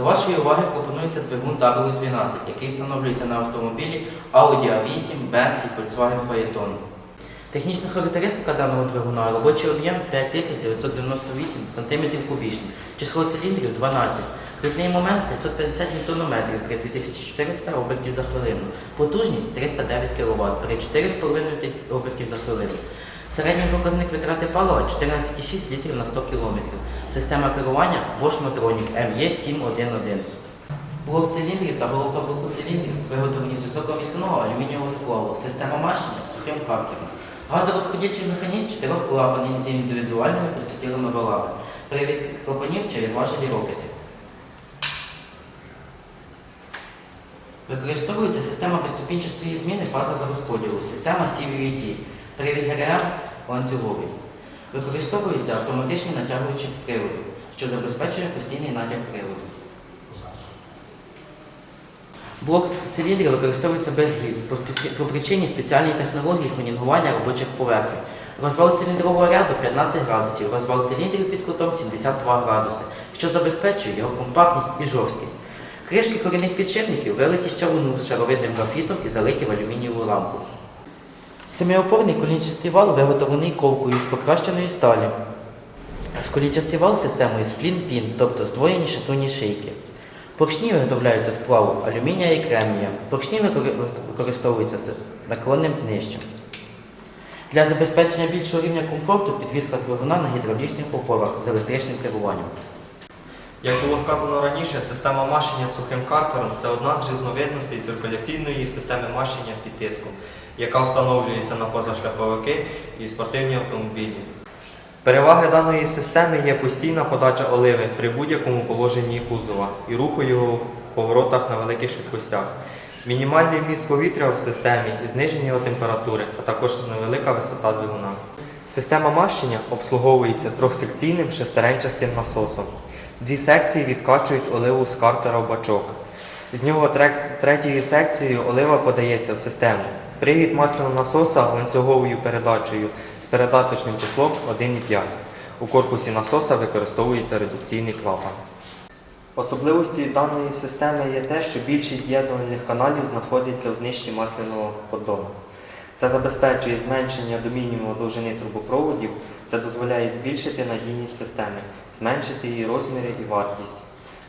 До вашої уваги пропонується двигун W12, який встановлюється на автомобілі Audi A8, Bentley, Volkswagen Phaeton. Технічна характеристика даного двигуна робочий об'єм 5998 см кубічний, число циліндрів 12, крутний момент 550 Нм при 2400 обертів за хвилину, потужність 309 кВт при 4,5 обертів за хвилину. Середній показник витрати палива 14,6 літрів на 100 км. Система керування Bosch Motronic ME711. Блок циліндрів та головка блоку циліндрів виготовлені з високомісного алюмінієвого сплаву. Система мащення сухим картером. Газорозподільчий механізм чотирьохклапаний з індивідуальними пустотілими валами. Привід клапанів через важелі рокети. Використовується система безступінчастої зміни фаза розподілу, система CVT, привід ГРМ ланцюговий. Використовуються автоматичні натягувачі приводу, що забезпечує постійний натяг приводу. Блок циліндрів використовується без по, по причині спеціальної технології хонінгування робочих поверхень. Розвал циліндрового ряду 15 градусів, розвал циліндрів під кутом 72 градуси, що забезпечує його компактність і жорсткість. Кришки корінних підшипників вилиті з чавуну з шаровидним графітом і залиті в алюмінієву лампу. Семиопорний колінчастий вал виготовлений ковкою з покращеної сталі. Колінчастий вал системою сплін-пін, тобто здвоєні шатунні шийки. Поршні виготовляються з плаву алюмінія і кремнія. Поршні використовуються з наклонним днищем. Для забезпечення більшого рівня комфорту підвізка двигуна на гідравлічних опорах з електричним керуванням. Як було сказано раніше, система машення сухим картером це одна з різновидностей циркуляційної системи машення під тиском, яка встановлюється на позашляховики і спортивні автомобілі. Переваги даної системи є постійна подача оливи при будь-якому положенні кузова і руху його в поворотах на великих швидкостях. Мінімальний вміст повітря в системі і зниження його температури, а також невелика висота двигуна. Система мащення обслуговується трьохсекційним шестеренчастим насосом. Дві секції відкачують оливу з картера в бачок. З нього третьою секцією олива подається в систему. Привід масляного насоса ланцюговою передачею з передаточним числом 1,5. У корпусі насоса використовується редукційний клапан. Особливості даної системи є те, що більшість з'єднувальних каналів знаходиться в нижчі масляного поддону. Це забезпечує зменшення до мінімуму довжини трубопроводів, це дозволяє збільшити надійність системи, зменшити її розміри і вартість.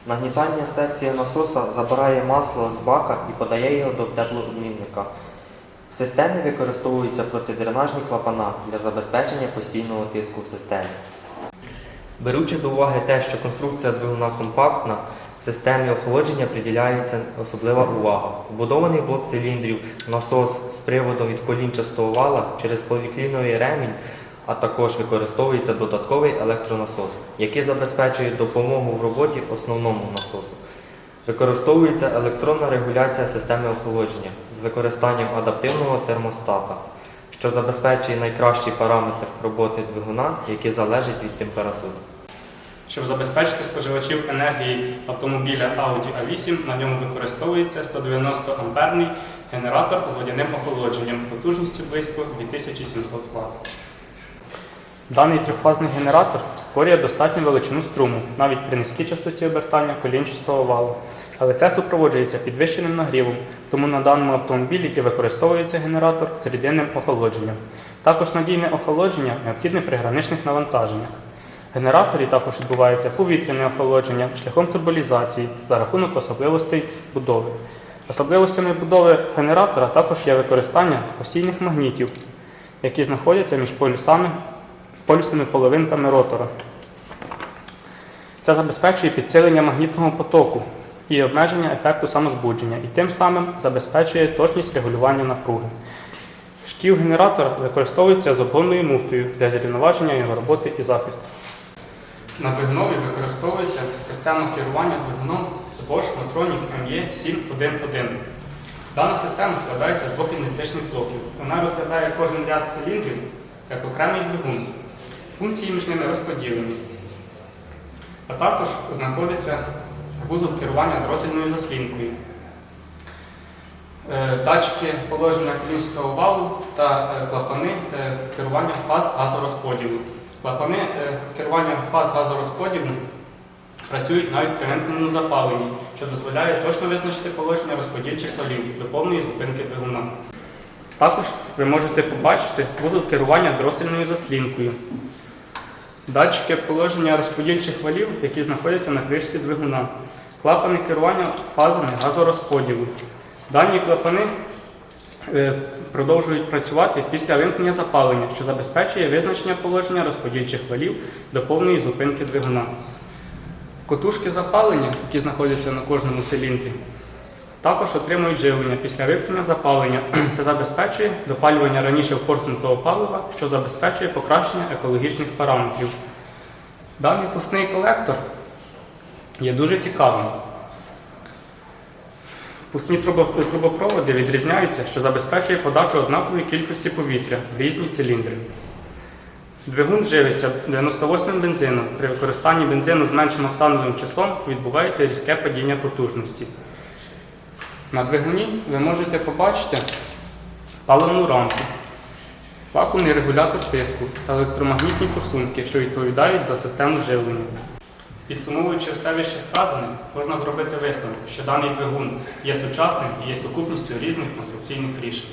Нагнітання секція насоса забирає масло з бака і подає його до теплообмінника. В системі використовуються протидренажні клапана для забезпечення постійного тиску в системі. Беручи до уваги те, що конструкція двигуна компактна, системі охолодження приділяється особлива увага. Вбудований блок циліндрів, насос з приводом від колінчастого вала через полікліновий ремінь, а також використовується додатковий електронасос, який забезпечує допомогу в роботі основному насосу. Використовується електронна регуляція системи охолодження з використанням адаптивного термостата, що забезпечує найкращий параметр роботи двигуна, який залежить від температури. Щоб забезпечити споживачів енергії автомобіля Audi A8, на ньому використовується 190 амперний генератор з водяним охолодженням потужністю близько 2700 Вт. Даний трьохфазний генератор створює достатню величину струму навіть при низькій частоті обертання колінчастого валу. Але це супроводжується підвищеним нагрівом, тому на даному автомобілі і використовується генератор з рідинним охолодженням. Також надійне охолодження необхідне при граничних навантаженнях. Генераторі також відбувається повітряне охолодження шляхом турболізації за рахунок особливостей будови. Особливостями будови генератора також є використання постійних магнітів, які знаходяться між полюсами, полюсними половинками ротора. Це забезпечує підсилення магнітного потоку і обмеження ефекту самозбудження, і тим самим забезпечує точність регулювання напруги. Шків генератора використовується з обгонною муфтою для зрівноваження його роботи і захисту. На двигунові використовується система керування двигуном Bosch Motronic ME711. Дана система складається з двох ідентичних блоків. Вона розглядає кожен ряд циліндрів як окремий двигун. Функції між ними розподілені. А також знаходиться вузол керування дросельною заслінкою. Е, Датчики положення колінського валу та е, клапани е, керування фаз газорозподілу. Клапани е, керування фаз газорозподілу Працюють навіть при вимкненому запаленні, що дозволяє точно визначити положення розподільчих валів до повної зупинки двигуна. Також ви можете побачити вузол керування дросельною заслінкою. Датчики положення розподільчих валів, які знаходяться на кришці двигуна. Клапани керування фазами газорозподілу. Дані клапани продовжують працювати після вимкнення запалення, що забезпечує визначення положення розподільчих валів до повної зупинки двигуна. Котушки запалення, які знаходяться на кожному циліндрі, також отримують живлення після вимкнення запалення. Це забезпечує допалювання раніше впорснутого палива, що забезпечує покращення екологічних параметрів. Даний пускний колектор є дуже цікавим. Трубо- трубопроводи відрізняються, що забезпечує подачу однакової кількості повітря в різні циліндри. Двигун живиться 98-м бензином. При використанні бензину з меншим октановим числом відбувається різке падіння потужності. На двигуні ви можете побачити паливну рамку, вакуумний регулятор тиску та електромагнітні форсунки, що відповідають за систему живлення. Підсумовуючи все вище сказане, можна зробити висновок, що даний двигун є сучасним і є сукупністю різних конструкційних рішень.